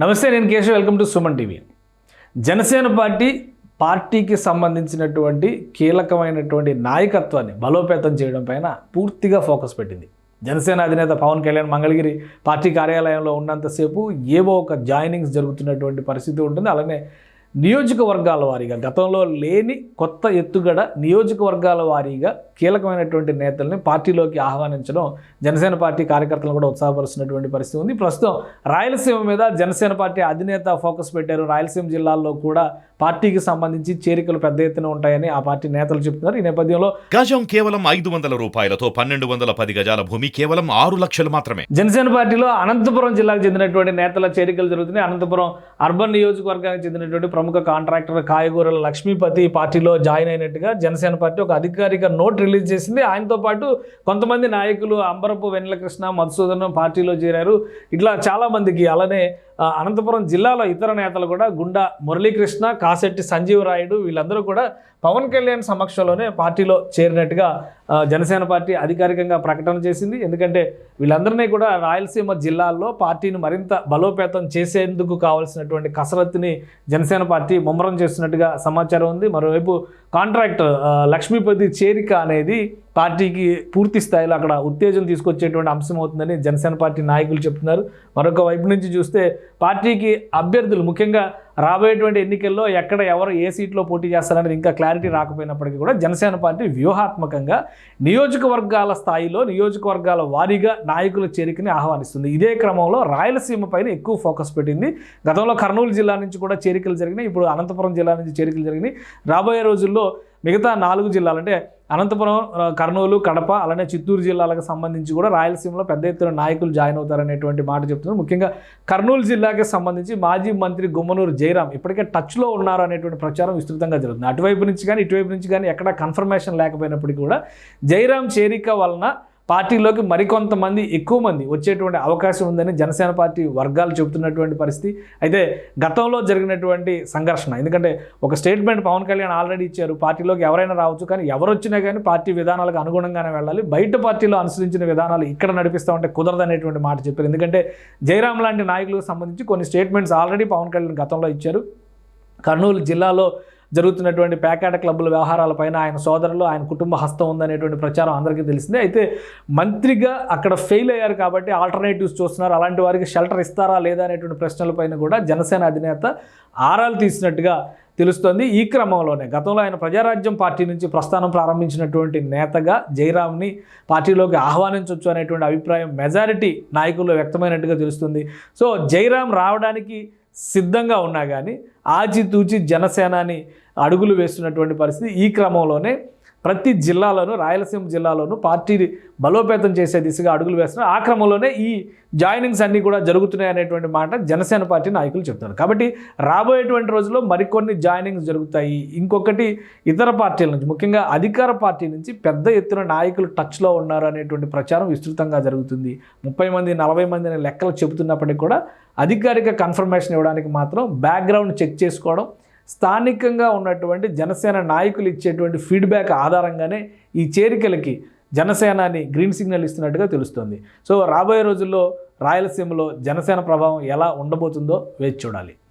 నమస్తే నేను Keshav. Welcome to Suman TV. Janasena party పార్టీకి సంబంధించినటువంటి కీలకమైనటువంటి నాయకత్వాన్ని బలోపేతం చేయడం పైన పూర్తిగా ఫోకస్ పెట్టింది. జనసేన అధినేత పవన్ కళ్యాణ్ మంగళగిరి పార్టీ కార్యాలయంలో ఉన్నంతసేపు ఏవో ఒక జాయినింగ్స్ జరుగుతున్నటువంటి పరిస్థితి ఉంటుంది. అలానే నియోజకవర్గాల వారీగా గతంలో లేని కొత్త ఎత్తుగడ నియోజకవర్గాల వారీగా కీలకమైనటువంటి నేతల్ని పార్టీలోకి ఆహ్వానించడం జనసేన పార్టీ కార్యకర్తలను కూడా ఉత్సాహపరుస్తున్నటువంటి పరిస్థితి ఉంది. ప్రస్తుతం రాయలసీమ మీద జనసేన పార్టీ అధినేత ఫోకస్ పెట్టారు. రాయలసీమ జిల్లాల్లో కూడా పార్టీకి సంబంధించి చేరికలు పెద్ద ఎత్తున ఉంటాయని ఆ పార్టీ నేతలు చెప్తున్నారు. ఈ నేపథ్యంలో గజం కేవలం ఐదు వందల రూపాయలతో పన్నెండు వందల పది గజాల భూమి కేవలం ఆరు లక్షలు మాత్రమే. జనసేన పార్టీలో అనంతపురం జిల్లాకు చెందినటువంటి నేతల చేరికలు జరుగుతున్నాయి. అనంతపురం అర్బన్ నియోజకవర్గానికి చెందినటువంటి ప్రముఖ కాంట్రాక్టర్ కాయగూరల లక్ష్మీపతి పార్టీలో జాయిన్ అయినట్టుగా జనసేన పార్టీ ఒక అధికారిక నోట్ రిలీజ్ చేసింది. ఆయనతో పాటు కొంతమంది నాయకులు అంబరపు వెన్నెలకృష్ణ మధుసూదన్ పార్టీలో చేరారు. ఇట్లా చాలా మందికి అలానే అనంతపురం జిల్లాలో ఇతర నేతలు కూడా గుండా మురళీకృష్ణ కాశెట్టి సంజీవ్ రాయుడు వీళ్ళందరూ కూడా పవన్ కళ్యాణ్ సమక్షంలోనే పార్టీలో చేరినట్టుగా జనసేన పార్టీ అధికారికంగా ప్రకటన చేసింది. ఎందుకంటే వీళ్ళందరినీ కూడా రాయలసీమ జిల్లాల్లో పార్టీని మరింత బలోపేతం చేసేందుకు కావాల్సినటువంటి కసరత్తుని జనసేన పార్టీ ముమ్మరం చేస్తున్నట్టుగా సమాచారం ఉంది. మరోవైపు కాంట్రాక్టర్ లక్ష్మీపతి చేరిక అనేది పార్టీకి పూర్తి స్థాయిలో అక్కడ ఉత్తేజం తీసుకొచ్చేటువంటి అంశం అవుతుందని జనసేన పార్టీ నాయకులు చెప్తున్నారు. మరొక వైపు నుంచి చూస్తే పార్టీకి అభ్యర్థులు ముఖ్యంగా రాబోయేటువంటి ఎన్నికల్లో ఎక్కడ ఎవరు ఏ సీట్లో పోటీ చేస్తారనేది ఇంకా క్లారిటీ రాకపోయినప్పటికీ కూడా జనసేన పార్టీ వ్యూహాత్మకంగా నియోజకవర్గాల స్థాయిలో నియోజకవర్గాల వారీగా నాయకుల చేరికని ఆహ్వానిస్తుంది. ఇదే క్రమంలో రాయలసీమ పైన ఎక్కువ ఫోకస్ పెట్టింది. గతంలో కర్నూలు జిల్లా నుంచి కూడా చేరికలు జరిగినాయి. ఇప్పుడు అనంతపురం జిల్లా నుంచి చేరికలు జరిగినాయి. రాబోయే రోజుల్లో మిగతా నాలుగు జిల్లాలు అంటే అనంతపురం కర్నూలు కడప అలానే చిత్తూరు జిల్లాలకు సంబంధించి కూడా రాయలసీమలో పెద్ద ఎత్తున నాయకులు జాయిన్ అవుతారనేటువంటి మాట చెప్తున్నారు. ముఖ్యంగా కర్నూలు జిల్లాకి సంబంధించి మాజీ మంత్రి గుమ్మనూరు జయరాం ఇప్పటికే టచ్లో ఉన్నారు అనేటువంటి ప్రచారం విస్తృతంగా జరుగుతుంది. అటువైపు నుంచి కానీ ఇటువైపు నుంచి కానీ ఎక్కడ కన్ఫర్మేషన్ లేకపోయినప్పటికీ కూడా జయరాం చేరిక వలన పార్టీలోకి మరికొంతమంది ఎక్కువ మంది వచ్చేటువంటి అవకాశం ఉందని జనసేన పార్టీ వర్గాలు చెబుతున్నటువంటి పరిస్థితి. అయితే గతంలో జరిగినటువంటి సంఘర్షణ ఎందుకంటే ఒక స్టేట్మెంట్ పవన్ కళ్యాణ్ ఆల్రెడీ ఇచ్చారు పార్టీలోకి ఎవరైనా రావచ్చు కానీ ఎవరు వచ్చినా కానీ పార్టీ విధానాలకు అనుగుణంగానే వెళ్ళాలి. బయట పార్టీలో అనుసరించిన విధానాలు ఇక్కడ నడిపిస్తామంటే కుదరదనేటువంటి మాట చెప్పారు. ఎందుకంటే జయరాం లాంటి నాయకులకు సంబంధించి కొన్ని స్టేట్మెంట్స్ ఆల్రెడీ పవన్ కళ్యాణ్ గతంలో ఇచ్చారు. కర్నూలు జిల్లాలో జరుగుతున్నటువంటి పేకాట క్లబ్బుల వ్యవహారాలపైన ఆయన సోదరులు ఆయన కుటుంబ హస్తం ఉందనేటువంటి ప్రచారం అందరికీ తెలిసిందే. అయితే మంత్రిగా అక్కడ ఫెయిల్ అయ్యారు కాబట్టి ఆల్టర్నేటివ్స్ చూస్తున్నారు. అలాంటి వారికి షెల్టర్ ఇస్తారా లేదా అనేటువంటి ప్రశ్నలపైన కూడా జనసేన అధినేత ఆరాలు తీసినట్టుగా తెలుస్తోంది. ఈ క్రమంలోనే గతంలో ఆయన ప్రజారాజ్యం పార్టీ నుంచి ప్రస్థానం ప్రారంభించినటువంటి నేతగా జయరామ్ని పార్టీలోకి ఆహ్వానించవచ్చు అనేటువంటి అభిప్రాయం మెజారిటీ నాయకుల్లో వ్యక్తమైనట్టుగా తెలుస్తుంది. సో జయరాం రావడానికి సిద్ధంగా ఉన్నా కానీ ఆచితూచి జనసేనాని అడుగులు వేస్తున్నటువంటి పరిస్థితి ఈ క్రమంలోనే ప్రతి జిల్లాలోనూ రాయలసీమ జిల్లాలోనూ పార్టీని బలోపేతం చేసే దిశగా అడుగులు వేస్తున్నారు. ఆ క్రమంలోనే ఈ జాయినింగ్స్ అన్నీ కూడా జరుగుతున్నాయి అనేటువంటి మాట జనసేన పార్టీ నాయకులు చెప్తున్నారు కాబట్టి రాబోయేటువంటి రోజుల్లో మరికొన్ని జాయినింగ్స్ జరుగుతాయి. ఇంకొకటి ఇతర పార్టీల నుంచి ముఖ్యంగా అధికార పార్టీ నుంచి పెద్ద ఎత్తున నాయకులు టచ్లో ఉన్నారు అనేటువంటి ప్రచారం విస్తృతంగా జరుగుతుంది. ముప్పై మంది నలభై మంది అనే లెక్కలు చెబుతున్నప్పటికీ కూడా అధికారిక కన్ఫర్మేషన్ ఇవ్వడానికి మాత్రం బ్యాక్గ్రౌండ్ చెక్ చేసుకోవడం స్థానికంగా ఉన్నటువంటి జనసేన నాయకులు ఇచ్చేటువంటి ఫీడ్బ్యాక్ ఆధారంగానే ఈ చేరికలకి జనసేనాని గ్రీన్ సిగ్నల్ ఇస్తున్నట్టుగా తెలుస్తుంది. సో రాబోయే రోజుల్లో రాయలసీమలో జనసేన ప్రభావం ఎలా ఉండబోతుందో వేచి చూడాలి.